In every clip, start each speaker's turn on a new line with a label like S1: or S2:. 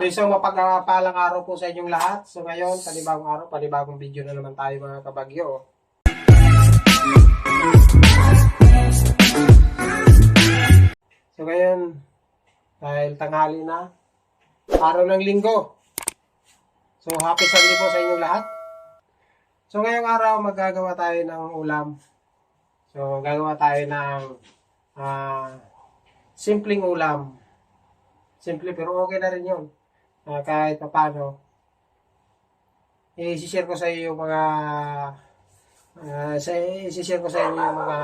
S1: So isang mapagpalang araw po sa inyong lahat. So ngayon, panibagong araw, panibagong video na naman tayo mga kabagyo. So ngayon, dahil tanghali na, araw ng linggo. So happy Sunday po sa inyong lahat. So ngayong araw, magagawa tayo ng ulam. So gagawa tayo ng ah, simpleng ulam. Simple pero okay na rin yun. Ah, kahit papano. I-share ko sa iyo yung mga ah, sa i-share ko sa inyo yung mga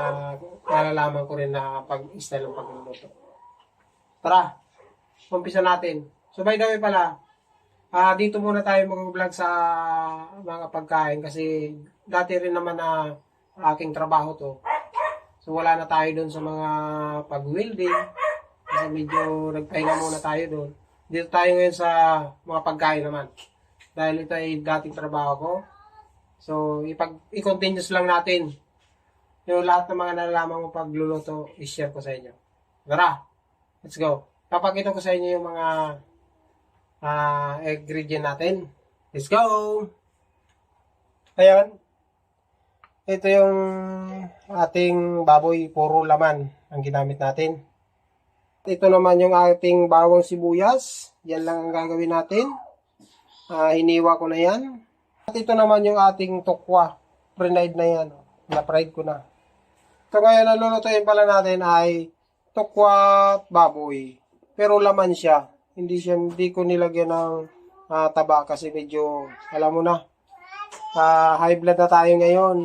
S1: nalalaman ko rin na pag-style ng pagluluto. Tara, umpisa natin. So by the way pala, ah dito muna tayo mag-vlog sa mga pagkain kasi dati rin naman na aking trabaho to. So wala na tayo doon sa mga pag-welding kasi medyo nagpahinga muna tayo doon. Dito tayo ngayon sa mga pagkain naman. Dahil ito ay dating trabaho ko. So, ipag i-continuous lang natin. Yung lahat ng mga nalalaman mo pagluluto, i-share ko sa inyo. Tara, let's go. Papakita ko sa inyo yung mga ah ingredient natin. Let's go! Ayan. Ito yung ating baboy, puro laman ang ginamit natin. Ito naman yung ating bawang sibuyas. Yan lang ang gagawin natin. Ah, hiniwa ko na yan. At ito naman yung ating tokwa. Pre-fried na yan. Na-fried ko na. Ito ngayon ang lulutuin pala natin ay tokwa baboy. Pero laman siya. Hindi siya hindi ko nilagyan ng ah, taba kasi medyo alam mo na. ah, high blood na tayo ngayon.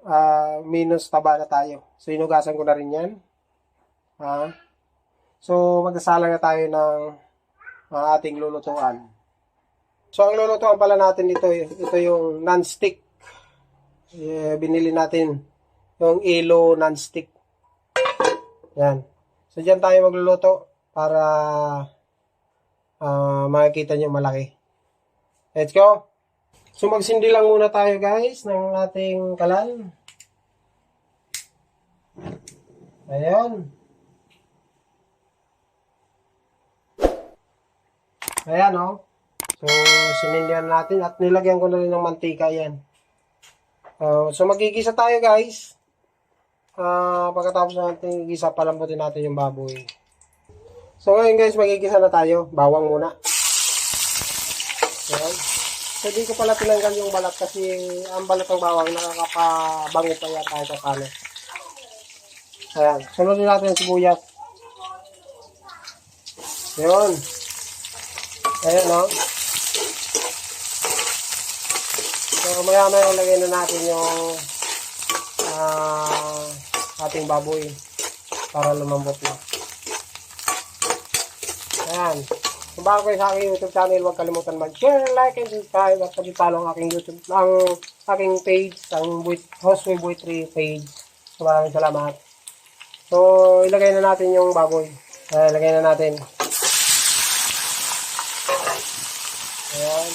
S1: Ah, minus taba na tayo. So inugasan ko na rin yan. Ha? So magkasala na tayo ng ah, ating lulutuan. So ang lulutuan pala natin ito, ito yung non-stick. Eh, binili natin yung Elo non-stick. Yan. So dyan tayo magluluto para ah, makikita nyo malaki. Let's go! So magsindi lang muna tayo guys ng ating kalan. Ayan. Ayan oh. So, sinindihan natin at nilagyan ko na rin ng mantika yan. Uh, so, magigisa tayo guys. Ah, pagkatapos natin igisa, palambutin natin yung baboy. So, ngayon guys, magigisa na tayo. Bawang muna. Ayan. So, di ko pala tinanggal yung balat kasi ang balat ng bawang nakakapabango pa yan kahit paano. Ayan. Sunodin natin yung sibuyas. Ayan. Ayan, no? So, maya maya lagay na natin yung ah, ating baboy para lumambot na. Ayan. Kung bago kayo sa aking YouTube channel, huwag kalimutan mag-share, like, and subscribe at pag-follow ang aking YouTube, ang aking page, ang Hostway Buitry page. So, maraming salamat. So, ilagay na natin yung baboy. Uh, ilagay na natin. Ayan.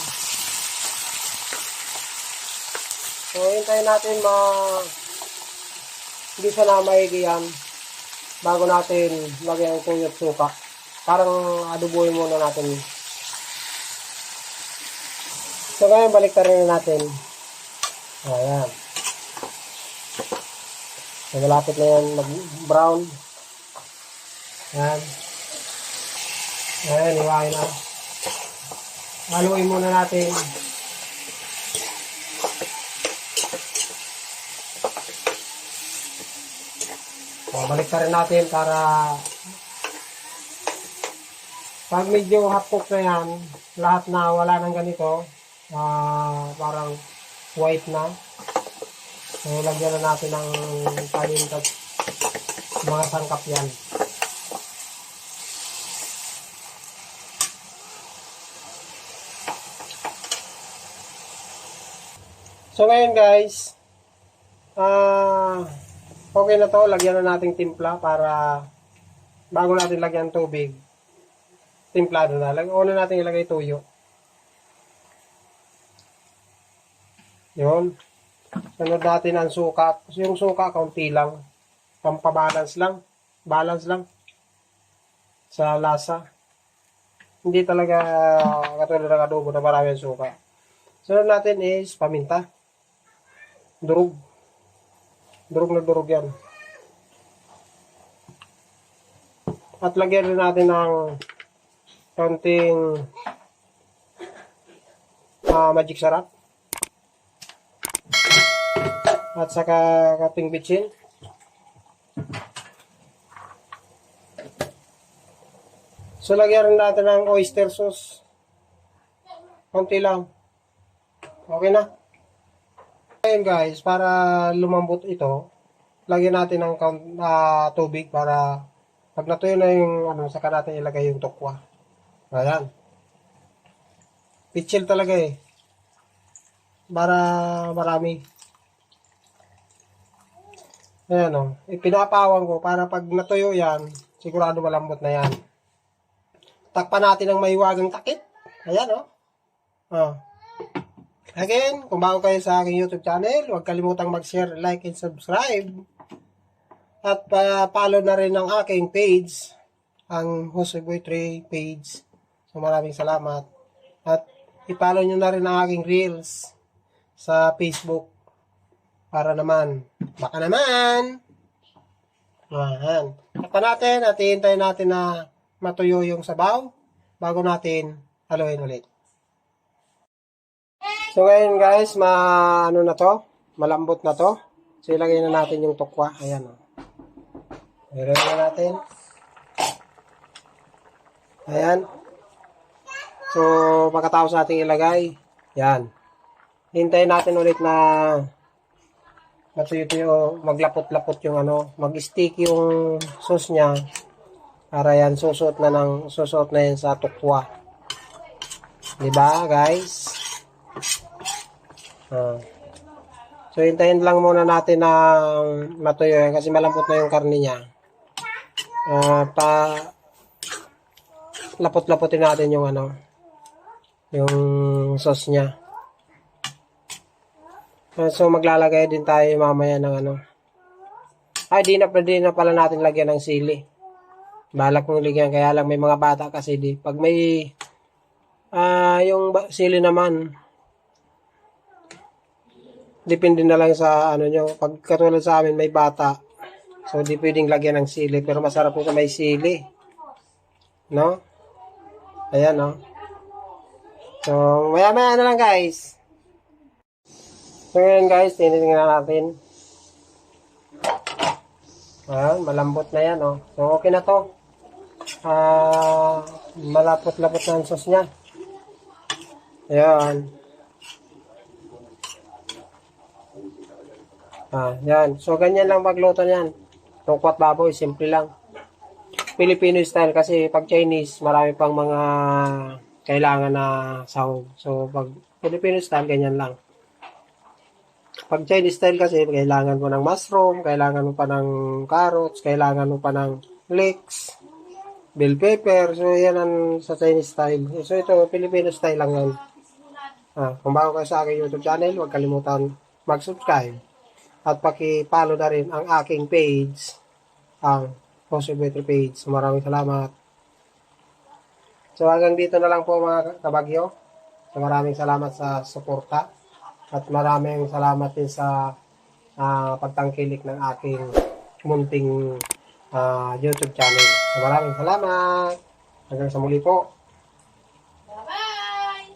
S1: So, hintayin natin ma hindi siya na maigiyan bago natin lagyan ng tuyot suka. Parang adubuhin muna natin. So, ngayon balik rin natin. Ayan. So, malapit na yan mag-brown. Ayan. Ayan, iwain na. Haluin muna natin. O, balik rin natin para pag medyo half cook na yan, lahat na wala ng ganito, ah, parang white na. So, lagyan na natin ng kanin at mga sangkap yan. So ngayon guys, ah okay na to, lagyan na nating timpla para bago natin lagyan tubig. Timplado na. Una natin ilagay tuyo. Yun. Sunod natin ang suka. Yung suka, kaunti lang. Pampabalance lang. Balance lang. Sa lasa. Hindi talaga katulad ng adobo na marami ang suka. Sunod natin is paminta. Durog. Durog na durog yan. At lagyan rin natin ng konting ah, magic sarap. At saka kating bitchin. So, lagyan rin natin ng oyster sauce. Konti lang. Okay na. Ayun guys, para lumambot ito, lagyan natin ng ah, tubig para pag natuyo na yung ano, saka natin ilagay yung tokwa. Ayan. Pitchil talaga eh. Para marami. Ayan o. Oh. Ipinapawan ko para pag natuyo yan, sigurado malambot na yan. Takpan natin ng mahiwagang takip. Ayan o. Oh. oh. Again, kung bago kayo sa aking YouTube channel, huwag kalimutang mag-share, like, and subscribe. At pa-follow na rin ang aking page, ang Jose Boy 3 page. So maraming salamat. At i-follow nyo na rin ang aking reels sa Facebook. Para naman, baka naman. Ayan. Takpan natin at hihintayin natin na matuyo yung sabaw bago natin haluin ulit. So ngayon guys, ma ano na to? Malambot na to. So ilagay na natin yung tukwa. Ayan o. Ilagay na natin. Ayan. So pagkatapos natin ilagay, yan. Hintayin natin ulit na matuyo-tuyo, maglapot-lapot yung ano, mag-stick yung sauce niya para yan susot na ng susot na yan sa tukwa. 'Di ba, guys? Ah. So, hintayin lang muna natin na matuyo yan kasi malambot na yung karne niya. Ah, pa lapot-lapotin natin yung ano, yung sauce niya. Ah, so, maglalagay din tayo mamaya ng ano. Ay, di na, di na pala natin lagyan ng sili. Balak mong ligyan, kaya lang may mga bata kasi di. Pag may, ah, yung sili naman, depende na lang sa ano nyo. Pag katulad sa amin may bata, so di pwedeng lagyan ng sili. Pero masarap po sa may sili. No? Ayan, no? So, maya maya na lang guys. So, ngayon guys, tinitingnan natin. Ayan, malambot na yan, oh. So, okay na to. Ah, malapot-lapot na ang sauce niya. Ayan. Ah, yan. So, ganyan lang magluto niyan. Tungkwat baboy, simple lang. Filipino style kasi pag Chinese, marami pang mga kailangan na sahog. So, pag Filipino style, ganyan lang. Pag Chinese style kasi, kailangan mo ng mushroom, kailangan mo pa ng carrots, kailangan mo pa ng leeks, bell pepper. So, yan ang sa Chinese style. So, ito, Filipino style lang yan. Ah, kung bago kayo sa aking YouTube channel, huwag kalimutan mag-subscribe. At paki-follow na rin ang aking page, ang Better page. Maraming salamat. So, hanggang dito na lang po mga kabagyo. So, maraming salamat sa suporta. At maraming salamat din sa ah, pagtangkilik ng aking munting ah, YouTube channel. So, maraming salamat. Hanggang sa muli po.
S2: Bye-bye!